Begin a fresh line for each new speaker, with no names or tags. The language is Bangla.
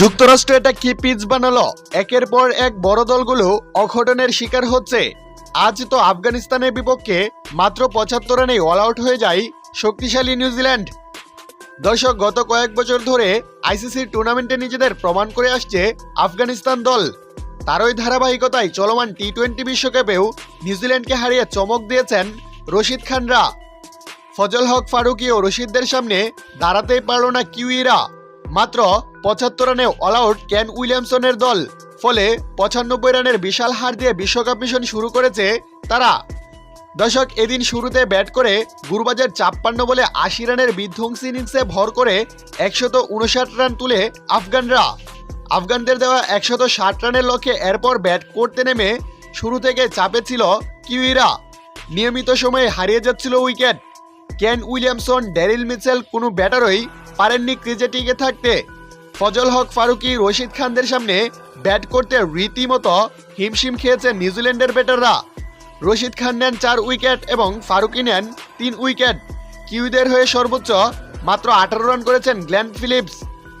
যুক্তরাষ্ট্র এটা কি পিচ বানালো? একের পর এক বড় দলগুলো অঘটনের শিকার হচ্ছে। আজ তো আফগানিস্তানের বিপক্ষে মাত্র পঁচাত্তর রানে অল আউট হয়ে যায় শক্তিশালী নিউজিল্যান্ড দর্শক, গত কয়েক বছর ধরে আইসিসির টুর্নামেন্টে নিজেদের প্রমাণ করে আসছে আফগানিস্তান দল। তারই ধারাবাহিকতায় চলমান টি টোয়েন্টি বিশ্বকাপেও নিউজিল্যান্ডকে হারিয়ে চমক দিয়েছেন রশিদ খানরা। ফজল হক ফারুকি ও রশিদদের সামনে দাঁড়াতেই পারল না কিউইরা। মাত্র পঁচাত্তর রানে অল আউট কেন উইলিয়ামসনের দল। ফলে পঁচানব্বই রানের বিশাল হার দিয়ে বিশ্বকাপ মিশন শুরু করেছে তারা। দর্শক, এদিন শুরুতে ব্যাট করে গুরবাজার চাপ্পান্ন বলে আশি রানের বিধ্বংসী ইনিংসে ভর করে একশত উনষাট রান তুলে আফগানরা। আফগানদের দেওয়া একশত ষাট রানের লক্ষ্যে এরপর ব্যাট করতে নেমে শুরু থেকে চাপে ছিল কিউইরা। নিয়মিত সময়ে হারিয়ে যাচ্ছিল wicket. Kane Williamson Daryl Mitchell কোনো ব্যাটারই পারেননি ক্রিজে টিকে থাকতে। ফজল হক ফারুকি, রশিদ খানদের সামনে ব্যাট করতে রীতিমতো হিমশিম খেয়েছে নিউজিল্যান্ডের ব্যাটাররা। রশিদ খান নেন চার উইকেট এবং ফারুকি নেন তিন উইকেট। কিউদের হয়ে সর্বোচ্চ মাত্র আঠারো রান করেছেন গ্ল্যান ফিলিপস।